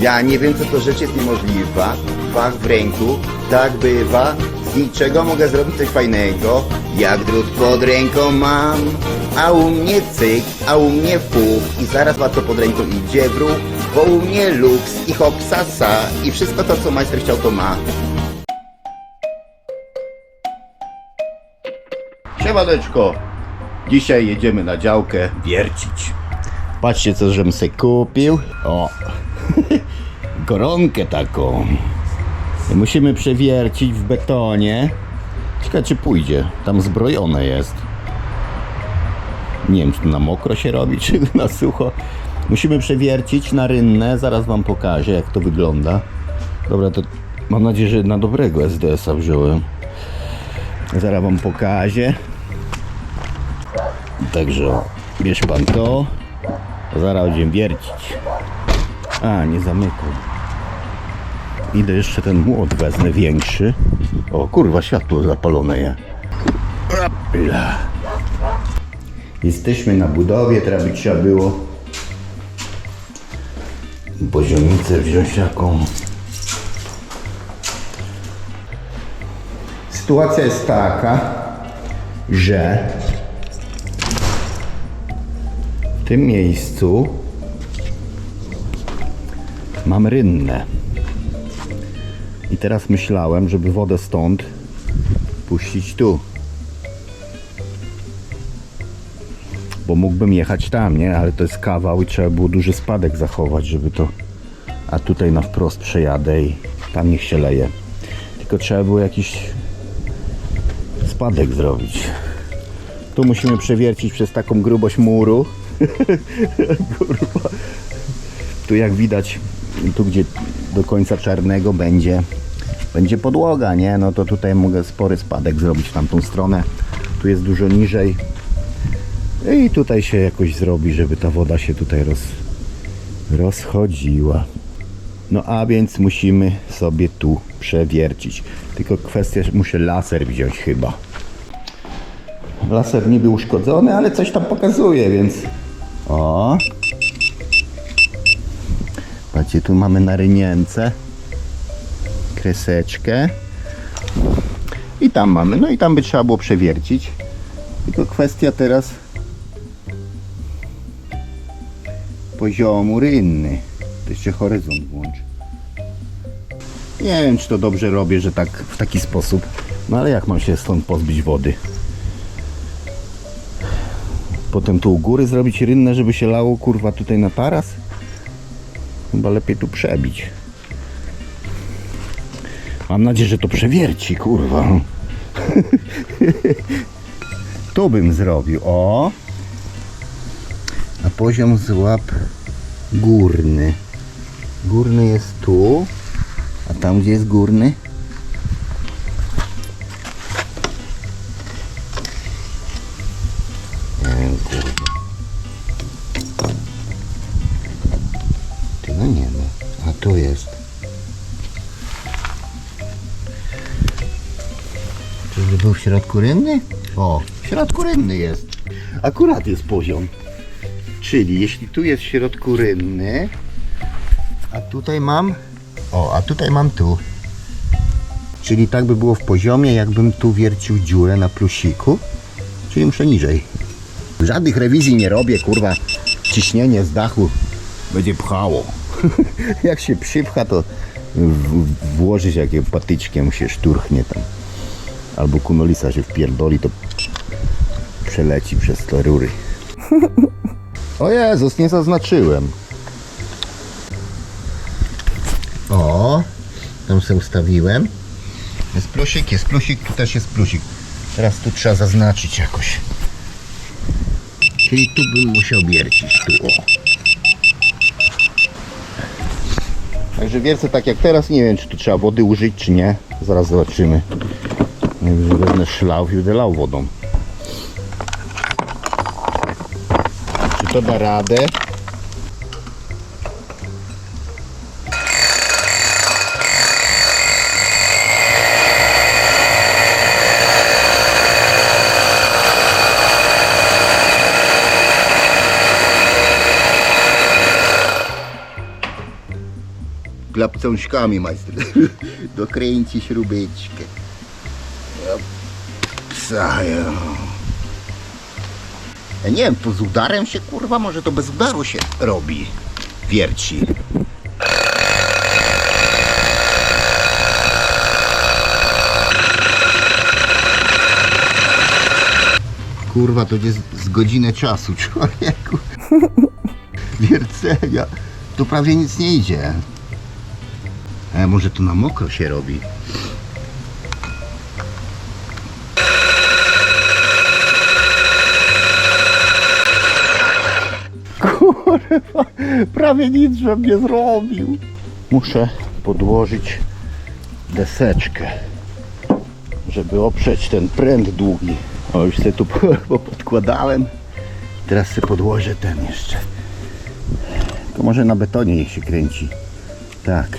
Ja nie wiem, co to rzecz jest niemożliwa. Fach w ręku, tak bywa. Z niczego mogę zrobić coś fajnego. Jak drut pod ręką mam. A u mnie cyk, a u mnie fuch. I zaraz łatwo pod ręką idzie w ruch. Bo u mnie luks i hop sasa. I wszystko to, co majster chciał, to ma. Siemaneczko. Dzisiaj jedziemy na działkę wiercić. Patrzcie, co żem se kupił. O, koronkę taką. Musimy przewiercić w betonie. Ciekawe, czy pójdzie. Tam zbrojone jest. Nie wiem, czy to na mokro się robi, czy na sucho. Musimy przewiercić na rynnę. Zaraz wam pokażę, jak to wygląda. Dobra, to mam nadzieję, że na dobrego SDS-a wziąłem. Zaraz wam pokażę. Także bierz pan to. Zaraz będziemy wiercić. A, nie zamykam. Idę jeszcze ten młot wezmę większy. O kurwa, światło zapalone je. Rapla. Jesteśmy na budowie, teraz by trzeba było poziomicę wziąć jaką. Sytuacja jest taka, że w tym miejscu mam rynnę. I teraz myślałem, żeby wodę stąd puścić tu. Bo mógłbym jechać tam, nie? Ale to jest kawał i trzeba było duży spadek zachować, żeby to... A tutaj na wprost przejadę i tam niech się leje. Tylko trzeba było jakiś spadek zrobić. Tu musimy przewiercić przez taką grubość muru. Tu jak widać, tu gdzie do końca czarnego będzie będzie podłoga, nie? No to tutaj mogę spory spadek zrobić w tamtą stronę. Tu jest dużo niżej. I tutaj się jakoś zrobi, żeby ta woda się tutaj roz, rozchodziła. No a więc musimy sobie tu przewiercić. Tylko kwestia, muszę laser wziąć chyba. Laser niby uszkodzony, ale coś tam pokazuje, więc... O! Patrzcie, tu mamy na kreseczkę. I tam mamy, no i tam by trzeba było przewiercić. Tylko kwestia teraz poziomu rynny. To jeszcze horyzont włącz. Nie wiem czy to dobrze robię, że tak w taki sposób. No ale jak mam się stąd pozbyć wody? Potem tu u góry zrobić rynnę, żeby się lało kurwa tutaj na taras chyba lepiej tu przebić Mam nadzieję, że to przewierci, kurwa. tu bym zrobił, o. A poziom złap górny. Górny jest tu. A tam gdzie jest górny? Środku rynny? O, w środku rynny jest. Akurat jest poziom. Czyli jeśli tu jest w środku rynny, a tutaj mam, o, a tutaj mam tu. Czyli tak by było w poziomie, jakbym tu wiercił dziurę na plusiku. Czyli muszę niżej. Żadnych rewizji nie robię, kurwa. Ciśnienie z dachu będzie pchało. Jak się przypcha, to włożyć jakie patyczkiem się szturchnie tam albo kunolisa się wpierdoli, to przeleci przez te rury. o Jezus, nie zaznaczyłem. O, tam sobie ustawiłem. Jest plusik, jest plusik, tu też jest plusik. Teraz tu trzeba zaznaczyć jakoś. Czyli tu bym musiał wiercić, tu o. Także wiercę tak jak teraz, nie wiem czy tu trzeba wody użyć czy nie. Zaraz zobaczymy. Wezmę szlał i będę wodą. Czy to da radę? klapcążkami majster dokręci śrubeczkę. Psają. Ja nie wiem, to z udarem się kurwa, może to bez udaru się robi. Wierci. Kurwa, to jest z godzinę czasu, człowieku. Wiercenia. Tu prawie nic nie idzie. E, może to na mokro się robi. Prawie nic żebym nie zrobił. Muszę podłożyć deseczkę, żeby oprzeć ten pręt długi. O, już sobie tu po- podkładałem. Teraz sobie podłożę ten jeszcze. To może na betonie niech się kręci. Tak.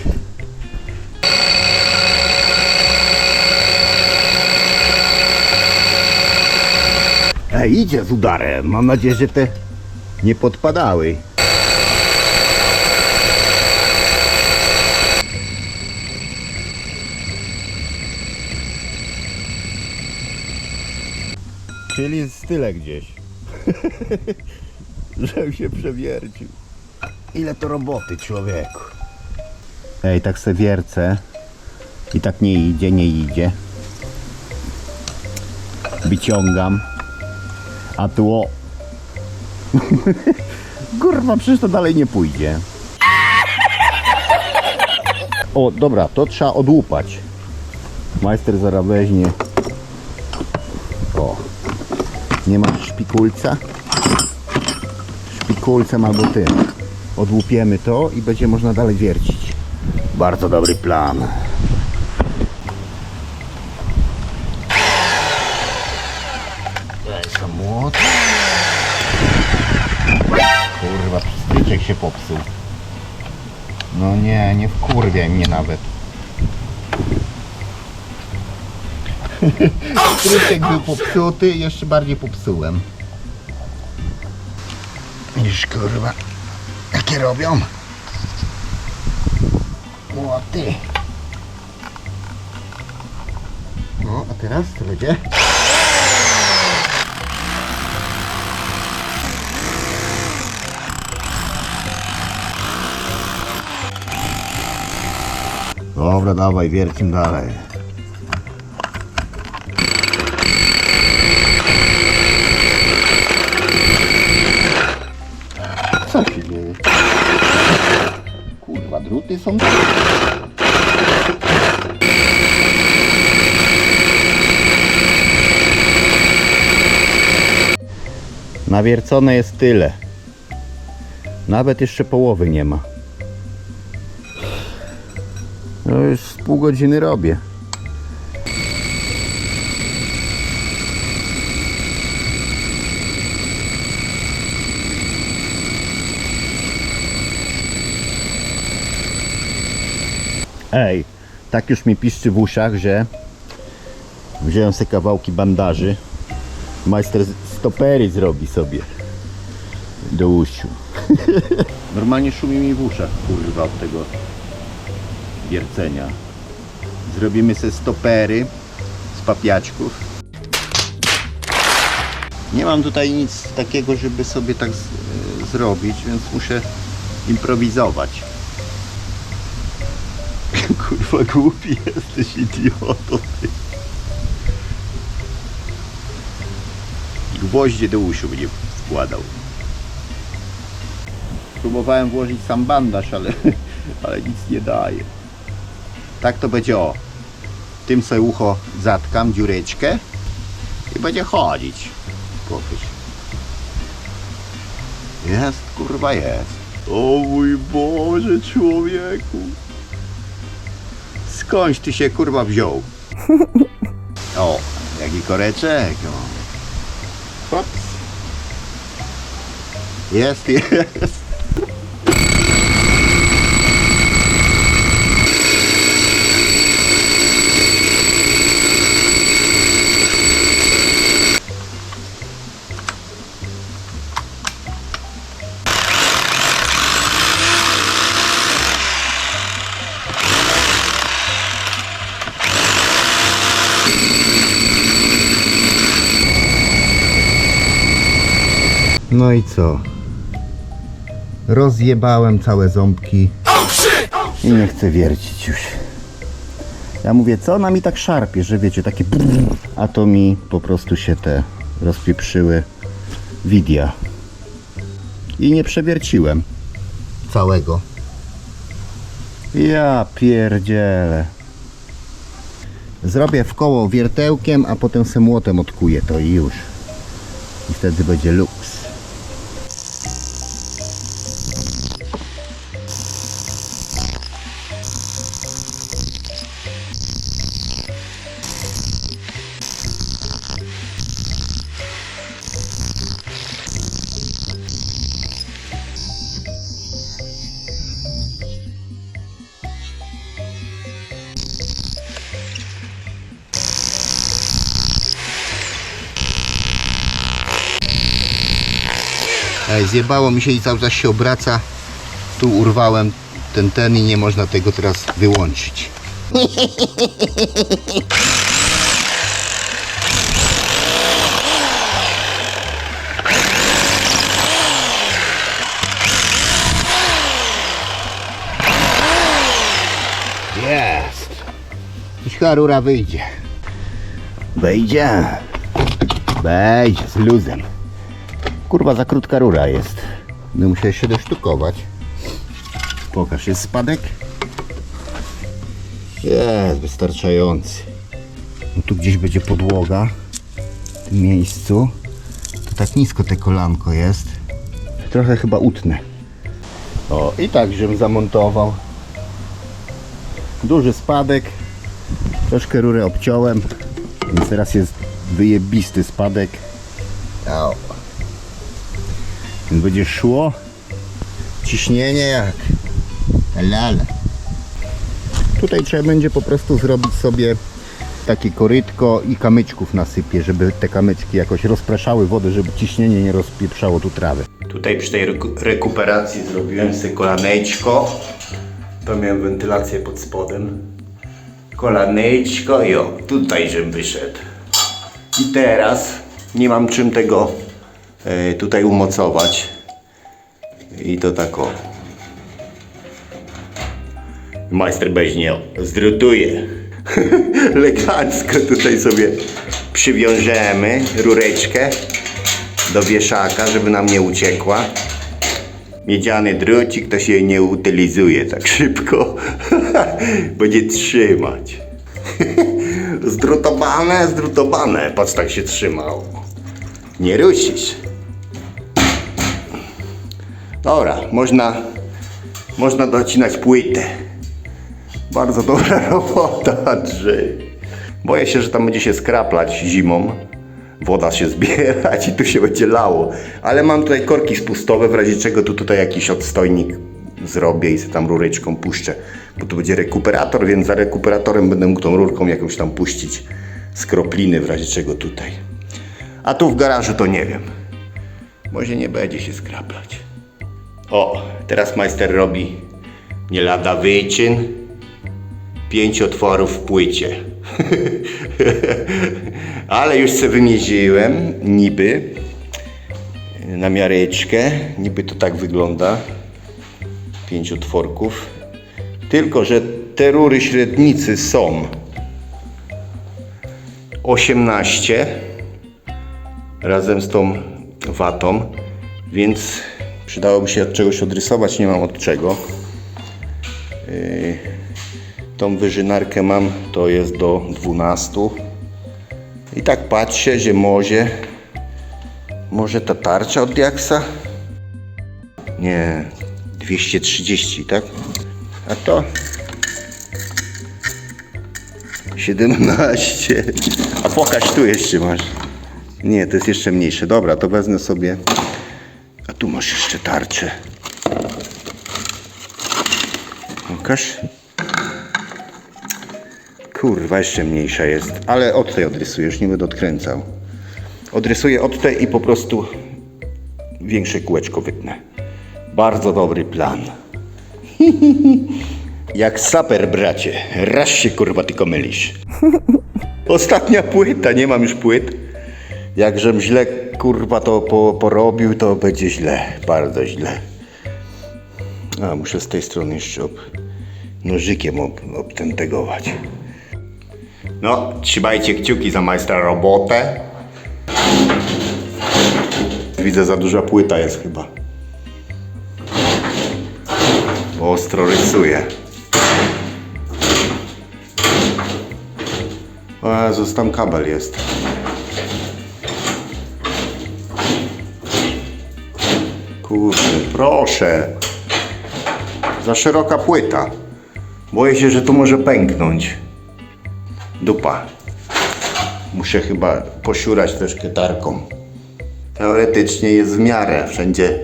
Ej, idzie z udarem. Mam nadzieję, że te nie podpadały. Czyli jest tyle gdzieś. Żebym się przewiercił. Ile to roboty, człowieku. Ej, tak se wiercę. I tak nie idzie, nie idzie. Wyciągam. A tu o. Kurwa, przecież to dalej nie pójdzie. O, dobra, to trzeba odłupać. Majster zaraz weźmie. O. Nie masz szpikulca? Szpikulcem albo tym. Odłupiemy to i będzie można dalej wiercić. Bardzo dobry plan. Daj samolot. Kurwa, pstryczek się popsuł. No nie, nie wkurwiaj mnie nawet. Pstryczek był popsuty, jeszcze bardziej popsułem. Widzisz kurwa, jakie robią? Młoty. No, a teraz co będzie? Dobra, dawaj, wiercim dalej. Druty są. Nawiercone jest tyle. Nawet jeszcze połowy nie ma. No już z pół godziny robię. Ej, tak już mi piszczy w uszach, że wziąłem sobie kawałki bandaży. Majster stopery zrobi sobie do uszu. Normalnie szumi mi w uszach, kurwa, od tego wiercenia. Zrobimy sobie stopery z papiaczków. Nie mam tutaj nic takiego, żeby sobie tak e, zrobić, więc muszę improwizować. Kurwa głupi jesteś idioto. ty. Gwoździe do uszu będzie wkładał. Próbowałem włożyć sam bandaż, ale, ale nic nie daje. Tak to będzie o. Tym sobie ucho zatkam, dziureczkę i będzie chodzić. Kogoś. Jest, kurwa jest. O mój Boże, człowieku. Skądś ty się kurwa wziął? O, jaki koreczek. O. Hops. Jest, jest. No i co? Rozjebałem całe ząbki i nie chcę wiercić już. Ja mówię, co ona mi tak szarpie, że wiecie, takie brrr, a to mi po prostu się te rozpieprzyły widia. I nie przewierciłem całego. Ja pierdzielę. Zrobię w koło wiertełkiem, a potem se młotem odkuję to i już. I wtedy będzie luks. Zjebało mi się i cały czas się obraca. Tu urwałem ten ten i nie można tego teraz wyłączyć. Jest. I rura wyjdzie. Wejdzie. Wejdzie z luzem. Kurwa, za krótka rura jest. Będę musiał się dosztukować. Pokaż, jest spadek? Jest, wystarczający. No tu gdzieś będzie podłoga. W tym miejscu. To tak nisko te kolanko jest. Trochę chyba utnę. O, i tak, żebym zamontował. Duży spadek. Troszkę rurę obciąłem. Więc teraz jest wyjebisty spadek. Au. Więc będzie szło ciśnienie jak lale. Tutaj trzeba będzie po prostu zrobić sobie takie korytko i kamyczków nasypię, żeby te kamyczki jakoś rozpraszały wodę, żeby ciśnienie nie rozpieprzało tu trawy. Tutaj przy tej reku- rekuperacji zrobiłem sobie kolaneczko. To miałem wentylację pod spodem. Kolaneczko i o, tutaj żem wyszedł. I teraz nie mam czym tego tutaj umocować. I to tak o. Majster Beźnie zdrutuje. Elegancko tutaj sobie przywiążemy rureczkę do wieszaka, żeby nam nie uciekła. Miedziany drucik to się nie utylizuje tak szybko. Będzie trzymać. zdrutowane, zdrutowane. Patrz, tak się trzymał. Nie rusisz. Dobra, można, można docinać płytę. Bardzo dobra robota, Andrzej. Boję się, że tam będzie się skraplać zimą. Woda się zbierać i tu się będzie lało. Ale mam tutaj korki spustowe, w razie czego tu tutaj jakiś odstojnik zrobię i sobie tam rureczką puszczę. Bo tu będzie rekuperator, więc za rekuperatorem będę mógł tą rurką jakąś tam puścić z kropliny, w razie czego tutaj. A tu w garażu to nie wiem. Może nie będzie się skraplać. O, teraz majster robi nie lada wyczyn. Pięć otworów w płycie. Ale już sobie wymierzyłem, niby, na miareczkę. Niby to tak wygląda. Pięć otworków. Tylko, że te rury średnicy są 18 razem z tą watą, więc przydałoby się od czegoś odrysować, nie mam od czego. Yy, Tą wyżynarkę mam, to jest do 12. I tak patrzę, że może, może ta tarcza od Diaksa? Nie, 230, tak? A to 17. A pokaż tu jeszcze masz. Nie, to jest jeszcze mniejsze. Dobra, to wezmę sobie. Tu masz jeszcze tarczę. Pokaż. Kurwa, jeszcze mniejsza jest. Ale od tej odrysuję, już nie będę odkręcał. Odrysuję od tej i po prostu większe kółeczko wytnę. Bardzo dobry plan. Jak saper, bracie. Raz się kurwa tylko mylisz. Ostatnia płyta, nie mam już płyt. Jakżem źle kurwa to po, porobił, to będzie źle, bardzo źle. A muszę z tej strony jeszcze ob, nożykiem ob, obtentegować. No, trzymajcie kciuki za majstra robotę. Widzę, za duża płyta jest chyba. Ostro rysuje. O Jezus, kabel jest. Kurde, proszę. Za szeroka płyta. Boję się, że to może pęknąć. Dupa. Muszę chyba posiurać troszkę tarką. Teoretycznie jest w miarę. Wszędzie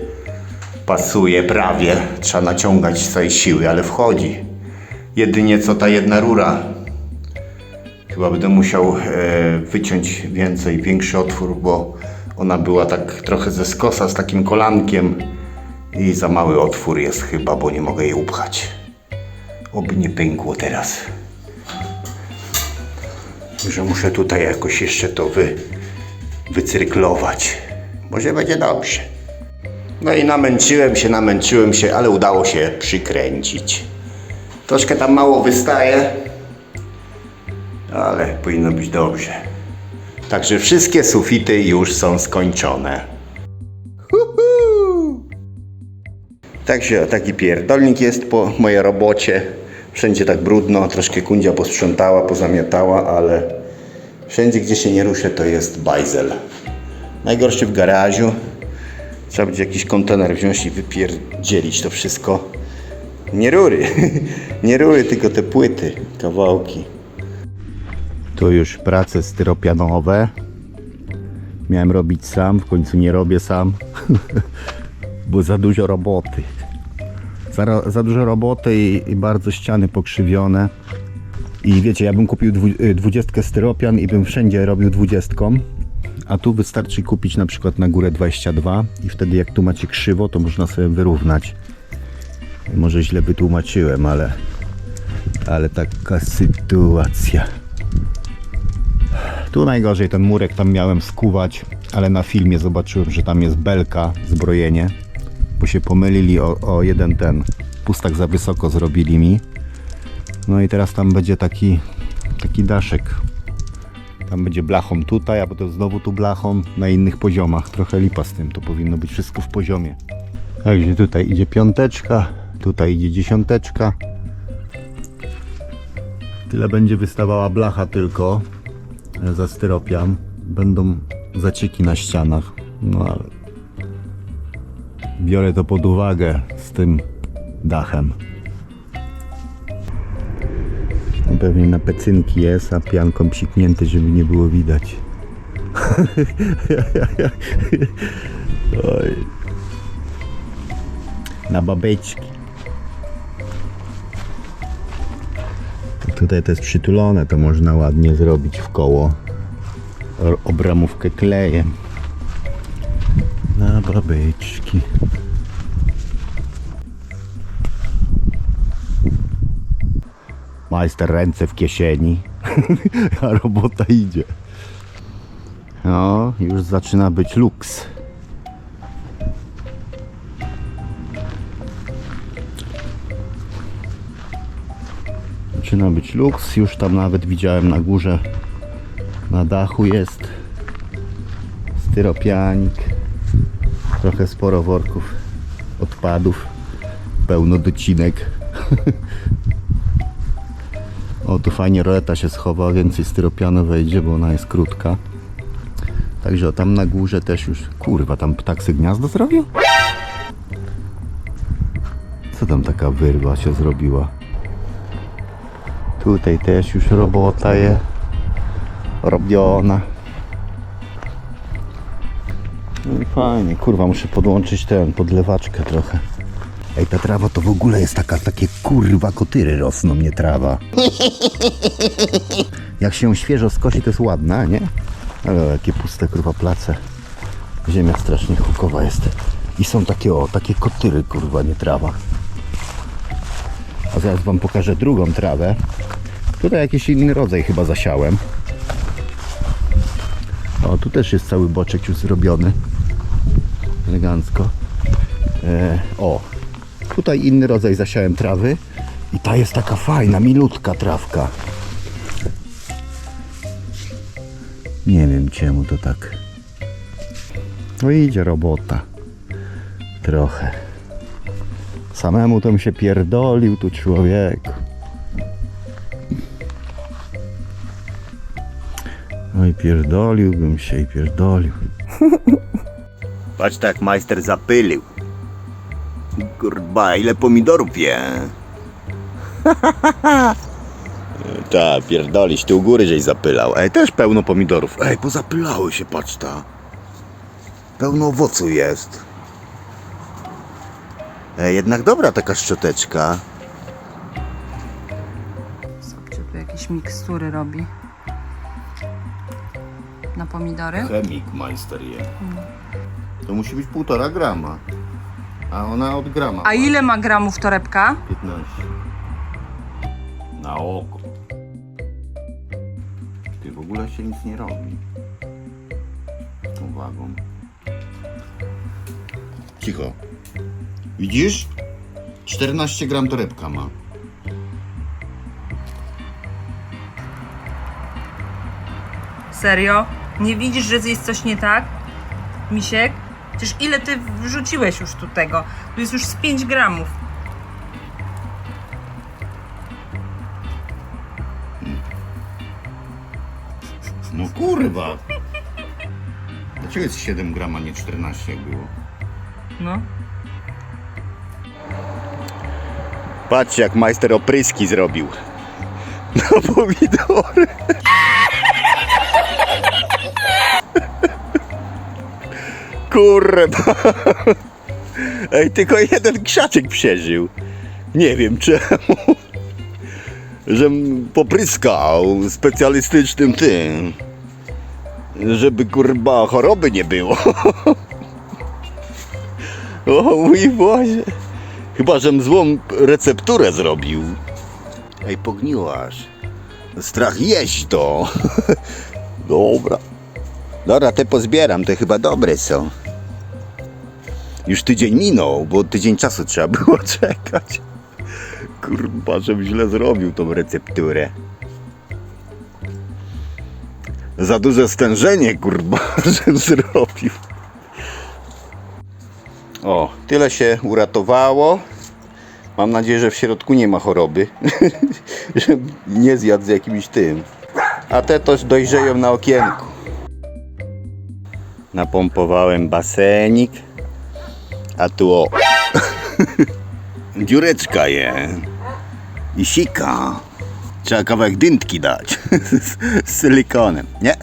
pasuje prawie. Trzeba naciągać całej siły, ale wchodzi. Jedynie co ta jedna rura. Chyba będę musiał e, wyciąć więcej, większy otwór, bo ona była tak trochę ze skosa z takim kolankiem i za mały otwór jest chyba, bo nie mogę jej upchać. Oby nie pękło teraz. Że muszę tutaj jakoś jeszcze to wy, wycyrklować. Może będzie dobrze. No i namęczyłem się, namęczyłem się, ale udało się przykręcić. Troszkę tam mało wystaje, ale powinno być dobrze. Także wszystkie sufity już są skończone. Huhu! Także taki pierdolnik jest po mojej robocie. Wszędzie tak brudno, troszkę kundzia posprzątała, pozamiatała, ale wszędzie gdzie się nie ruszę to jest bajzel. Najgorszy w garażu. Trzeba będzie jakiś kontener wziąć i wypierdzielić to wszystko. Nie rury, nie rury, tylko te płyty, kawałki. Tu już prace styropianowe. Miałem robić sam, w końcu nie robię sam, bo za dużo roboty. Za, za dużo roboty i, i bardzo ściany pokrzywione. I wiecie, ja bym kupił y, dwudziestkę styropian i bym wszędzie robił dwudziestką. A tu wystarczy kupić na przykład na górę 22 i wtedy jak tu macie krzywo, to można sobie wyrównać. Może źle wytłumaczyłem, ale, ale taka sytuacja. Tu najgorzej ten murek tam miałem skuwać, ale na filmie zobaczyłem, że tam jest belka, zbrojenie, bo się pomylili o, o jeden ten pustak za wysoko zrobili mi. No i teraz tam będzie taki, taki daszek. Tam będzie blachą tutaj, a potem znowu tu blachą na innych poziomach. Trochę lipa z tym, to powinno być wszystko w poziomie. Także tutaj idzie piąteczka, tutaj idzie dziesiąteczka. Tyle będzie wystawała blacha tylko za styropian. Będą zacieki na ścianach. No ale biorę to pod uwagę z tym dachem. Pewnie na pecynki jest, a pianką psiknięty, żeby nie było widać. Oj. Na babeczki. Tutaj to jest przytulone, to można ładnie zrobić w koło. Obramówkę klejem. Na babeczki. Majster ręce w kieszeni, a robota idzie. No, już zaczyna być luks. Zaczyna być luks, już tam nawet widziałem na górze, na dachu jest styropianik, trochę sporo worków odpadów, pełno docinek. O, tu fajnie roleta się schowa, więcej styropianu wejdzie, bo ona jest krótka. Także tam na górze też już... Kurwa, tam ptak sobie gniazdo zrobił? Co tam taka wyrwa się zrobiła? Tutaj też już robota jest robiona. No i fajnie, kurwa, muszę podłączyć ten, podlewaczkę trochę. Ej, ta trawa to w ogóle jest taka, takie kurwa kotyry rosną, nie trawa. Jak się świeżo skosi, to jest ładna, nie? Ale jakie puste kurwa place. Ziemia strasznie hukowa jest. I są takie o, takie kotyry kurwa, nie trawa. A zaraz wam pokażę drugą trawę. Tutaj jakiś inny rodzaj chyba zasiałem. O, tu też jest cały boczek już zrobiony. Elegancko. E, o, tutaj inny rodzaj zasiałem trawy. I ta jest taka fajna, milutka trawka. Nie wiem czemu to tak. No idzie robota. Trochę. Samemu to mi się pierdolił tu człowieku. Oj, pierdoliłbym się i pierdolił. Patrz tak majster zapylił. Kurwa, ile pomidorów je. Ta, pierdolisz, ty u góry żeś zapylał. Ej, też pełno pomidorów. Ej, pozapylały się, patrz ta. Pełno owocu jest. Ej, jednak dobra taka szczoteczka. Sobcie tu jakieś mikstury robi. Na pomidory. Chemik majster je. To musi być półtora grama. A ona od grama. A ile ma gramów torebka? 15. Na oko. Ty w ogóle się nic nie robi. Z tą wagą. Cicho. Widzisz? 14 gram torebka ma. Serio? Nie widzisz, że jest coś nie tak? Misiek? Przecież ile ty wrzuciłeś już tu tego? Tu jest już z 5 gramów. No kurwa! Dlaczego jest 7 gram, a nie 14 jak było? No. Patrz jak majster opryski zrobił. Na pomidory. Kurwa. Ej, tylko jeden krzaczek przeżył. Nie wiem czemu. Żem popryskał specjalistycznym tym. Żeby kurwa choroby nie było. O mój Boże. Chyba, żem złą recepturę zrobił. Ej, pogniłaś. Strach jeść to. Dobra. Dobra, te pozbieram, te chyba dobre są. Już tydzień minął, bo tydzień czasu trzeba było czekać. Kurwa, żem źle zrobił tą recepturę. Za duże stężenie, kurwa, żem zrobił. O, tyle się uratowało. Mam nadzieję, że w środku nie ma choroby. że nie zjadł z jakimś tym. A te też dojrzeją na okienku. Napompowałem basenik. A tu o. Dziureczka je. I sika. Trzeba kawałek dyntki dać. z silikonem. Nie.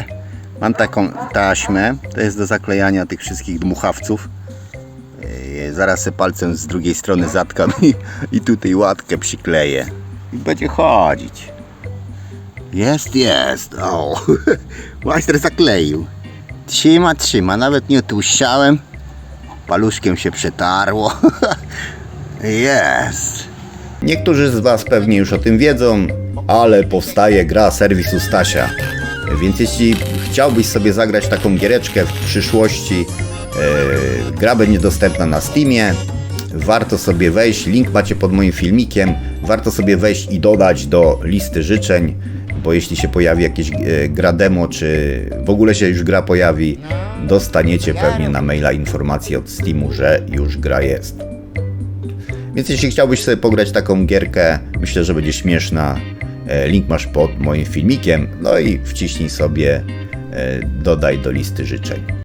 Mam taką taśmę. To jest do zaklejania tych wszystkich dmuchawców. Zaraz se palcem z drugiej strony zatkam i, i tutaj łatkę przykleję. I będzie chodzić. Jest, jest. O, majster zakleił. Trzyma, trzyma. Nawet nie otłuszczałem. Paluszkiem się przetarło. Jest. Niektórzy z Was pewnie już o tym wiedzą, ale powstaje gra serwisu Stasia. Więc jeśli chciałbyś sobie zagrać taką giereczkę w przyszłości, e, gra będzie dostępna na Steamie. Warto sobie wejść, link macie pod moim filmikiem. Warto sobie wejść i dodać do listy życzeń, bo jeśli się pojawi jakieś e, gra demo, czy w ogóle się już gra pojawi, dostaniecie pewnie na maila informację od Steamu, że już gra jest. Więc jeśli chciałbyś sobie pograć taką gierkę, myślę, że będzie śmieszna. e, Link masz pod moim filmikiem. No i wciśnij sobie, e, dodaj do listy życzeń.